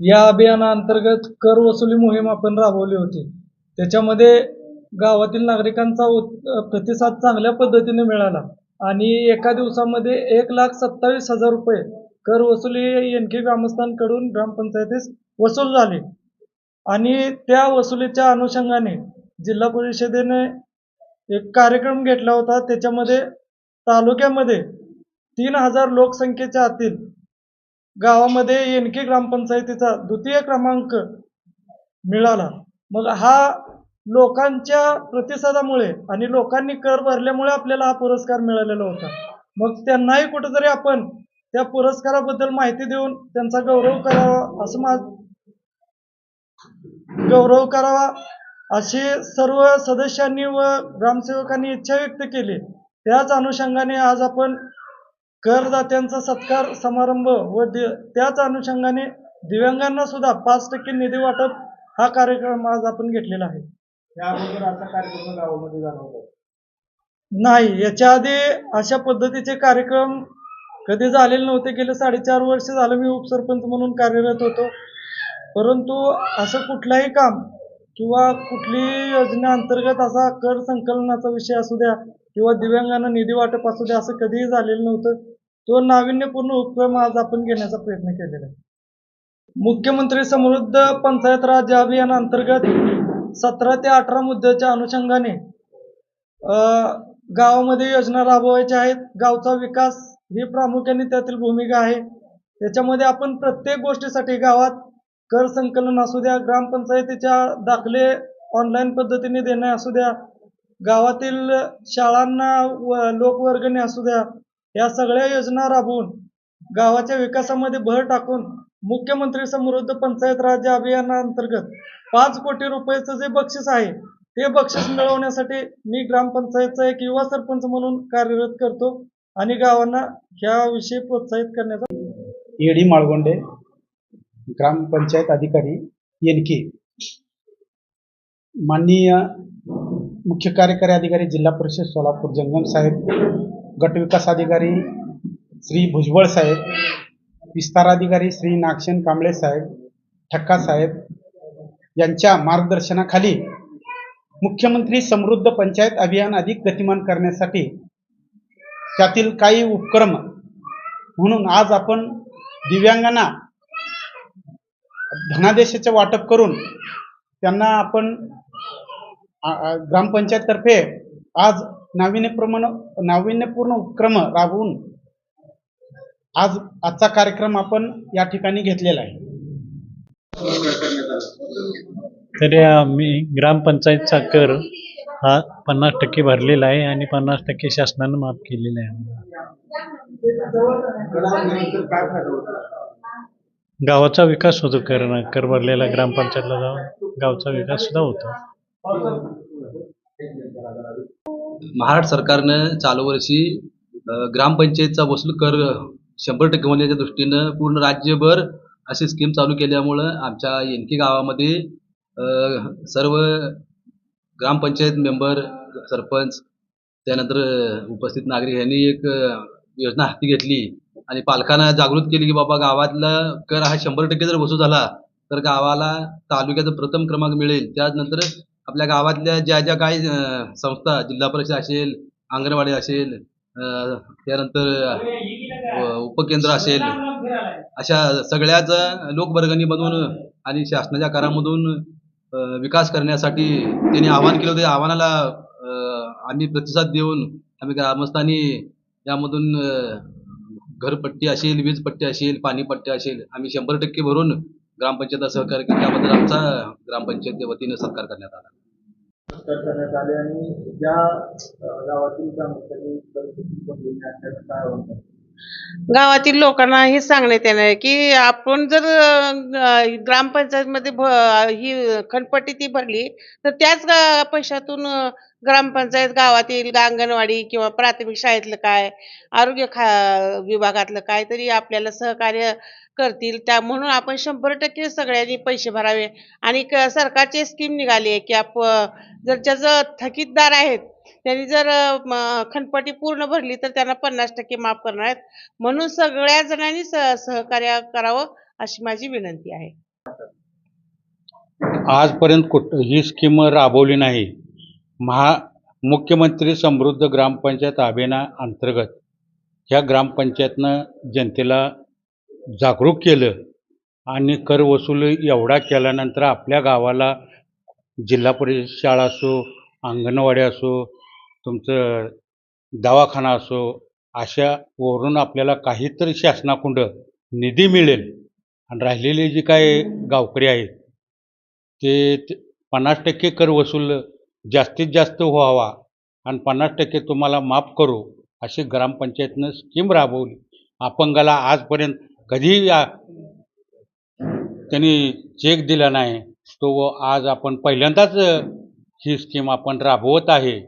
या अभियानाअंतर्गत कर वसुली मोहीम आपण राबवली होती. त्याच्यामध्ये गावातील नागरिकांचा प्रतिसाद चांगल्या पद्धतीने मिळाला आणि एका दिवसामध्ये एक लाख सत्तावीस हजार रुपये कर वसुली एनके ग्रामस्थांकडून ग्रामपंचायतीस वसूल झाली. आणि त्या वसुलीच्या अनुषंगाने जिल्हा परिषदेने एक कार्यक्रम घेतला होता. त्याच्यामध्ये तालुक्यामध्ये तीन हजार लोकसंख्येच्या आतील गावामध्ये एनके ग्रामपंचायतीचा द्वितीय क्रमांक मिळाला. मग हा लोकांच्या प्रतिसादामुळे आणि लोकांनी कर भरल्यामुळे आपल्याला हा पुरस्कार मिळालेला होता. मग त्यांनाही कुठेतरी आपण त्या पुरस्काराबद्दल माहिती देऊन त्यांचा गौरव करावा असं मा गौरव करावा अशी सर्व सदस्यांनी व ग्रामसेवकांनी इच्छा व्यक्त केली. त्याच अनुषंगाने आज आपण करदात्यांचा सत्कार समारंभ व दि- त्याच अनुषंगाने दिव्यांगांना सुद्धा पाच टक्के निधी वाटप हा कार्यक्रम आज आपण घेतलेला आहे. या अगोदर असा कार्यक्रम गावामध्ये झाला होता. नाही याच्या आधी अशा पद्धतीचे कार्यक्रम कधी झालेले नव्हते. गेले साडेचार वर्ष झालं मी उपसरपंच म्हणून कार्यरत होतो. परंतु असं कुठलंही काम किंवा कुठलीही योजनेअंतर्गत असा कर संकलनाचा विषय असू द्या किंवा दिव्यांगांना निधी वाटप असू द्या असं कधीही झालेलं नव्हतं. तो नाविन्यपूर्ण उपक्रम आज आपण घेण्याचा प्रयत्न केलेला आहे. मुख्यमंत्री समृद्ध पंचायत राज या अभियानाअंतर्गत सतरा ते अठरा मुद्द्याच्या अनुषंगाने गावामध्ये योजना राबवायच्या आहेत. गावचा विकास ही प्रामुख्याने त्यातील भूमिका आहे. त्याच्यामध्ये आपण प्रत्येक गोष्टीसाठी गावात कर संकलन असू द्या ग्रामपंचायतीच्या दाखले ऑनलाईन पद्धतीने देणे असू द्या गावातील शाळांना व लोकवर्गणी असू द्या या सगळ्या योजना राबवून गावाच्या विकासामध्ये भर टाकून मुख्यमंत्री समृद्ध पंचायत राज्य अभियानाअंतर्गत पाच कोटी रुपयाचं जे बक्षीस आहे ते बक्षीस मिळवण्यासाठी मी ग्रामपंचायतचा एक युवा सरपंच म्हणून कार्यरत करतो आणि गावांना ह्याविषयी प्रोत्साहित करण्याचा एडी माळगोंडे ग्रामपंचायत अधिकारी एनके माननीय मुख्य कार्यकारी अधिकारी जिल्हा परिषद सोलापूर जंगम साहेब गटविकास अधिकारी श्री भुजबळ साहेब विस्तार अधिकारी श्री नागशेन कांबळे साहेब ठक्का साहेब यांच्या मार्गदर्शनाखाली मुख्यमंत्री समृद्ध पंचायत अभियान अधिक गतिमान करण्यासाठी त्यातील काही उपक्रम म्हणून आज आपण दिव्यांगांना धनादेशाचे वाटप करून त्यांना आपण ग्रामपंचायततर्फे आज नाविन्यप्रमाण नाविन्यपूर्ण उपक्रम राबवून आज आजचा कार्यक्रम आपण या ठिकाणी घेतलेला आहे. तरी आम्ही ग्रामपंचायतचा कर हा पन्नास टक्के भरलेला आहे आणि पन्नास टक्के शासनानं माफ केलेला आहे. गावाचा विकास होतो करणं कर भरलेला ग्रामपंचायतला जाऊन गावचा विकास सुद्धा होतो. महाराष्ट्र सरकारनं चालू वर्षी ग्रामपंचायतचा वसूल कर शंभर टक्के होण्याच्या दृष्टीनं पूर्ण राज्यभर अशी स्कीम चालू केल्यामुळं आमच्या एनके गावामध्ये सर्व ग्रामपंचायत मेंबर सरपंच त्यानंतर उपस्थित नागरिक यांनी एक योजना हाती घेतली आणि पालकांना जागृत केली की बाबा गावातला कर हा शंभर टक्के जर वसूल झाला तर गावाला तालुक्याचा प्रथम क्रमांक मिळेल. त्यानंतर आपल्या गावातल्या ज्या ज्या काही संस्था जिल्हा परिषद असेल अंगणवाडी असेल अं, त्यानंतर उपकेंद्र असेल अशा सगळ्याच लोकवर्गणीमधून आणि शासनाच्या करामधून विकास करण्यासाठी त्यांनी आवाहन केलं होते. त्या आव्हानाला आम्ही प्रतिसाद देऊन आम्ही ग्रामस्थांनी यामधून घरपट्टी असेल वीजपट्टी असेल पाणीपट्टी असेल आम्ही शंभर टक्के भरून ग्रामपंचायत सहकार्य केलं. त्याबद्दल आमचा ग्रामपंचायत वतीने सत्कार करण्यात आला. करण्यात आले आणि ज्या गावातील ग्रामस्थांनी परिस्थिती बनलेली असल्याचं काय म्हणतात गावातील लोकांना हे सांगण्यात येणार आहे की आपण जर ग्रामपंचायतमध्ये भ ही खणपट्टी ती भरली तर त्याच पैशातून ग्रामपंचायत गावातील अंगणवाडी किंवा प्राथमिक शाळेतलं काय आरोग्य खा विभागातलं काय तरी आपल्याला सहकार्य करतील. त्या म्हणून आपण शंभर टक्के सगळ्यांनी पैसे भरावे. आणि क- सरकारची स्कीम निघाली आहे की आप जर ज्याचं थकीतदार आहेत त्यांनी जर खनपटी पूर्ण भरली तर त्यांना पन्नास टक्के माफ करणार आहेत. म्हणून सगळ्या जणांनी सहकार्य करावं अशी माझी विनंती आहे. आजपर्यंत कुठ ही स्कीम राबवली नाही. महा मुख्यमंत्री समृद्ध ग्रामपंचायत अभियाना अंतर्गत ह्या ग्रामपंचायतनं जनतेला जागरूक केलं आणि कर वसूल एवढा केल्यानंतर आपल्या गावाला जिल्हा परिषद शाळा असो अंगणवाडी असो तुमचं दवाखाना असो अशा वरून आपल्याला काहीतरी शासनाकुंड निधी मिळेल. आणि राहिलेले जे काय गावकरी आहेत ते ते पन्नास टक्के कर वसूल जास्तीत जास्त व्हावा आणि पन्नास टक्के तुम्हाला माफ करू अशी ग्रामपंचायतनं स्कीम राबवली. अपंगाला आजपर्यंत कधीही त्यांनी चेक दिला नाही तो आज आपण पहिल्यांदाच ही स्कीम आपण राबवत आहे.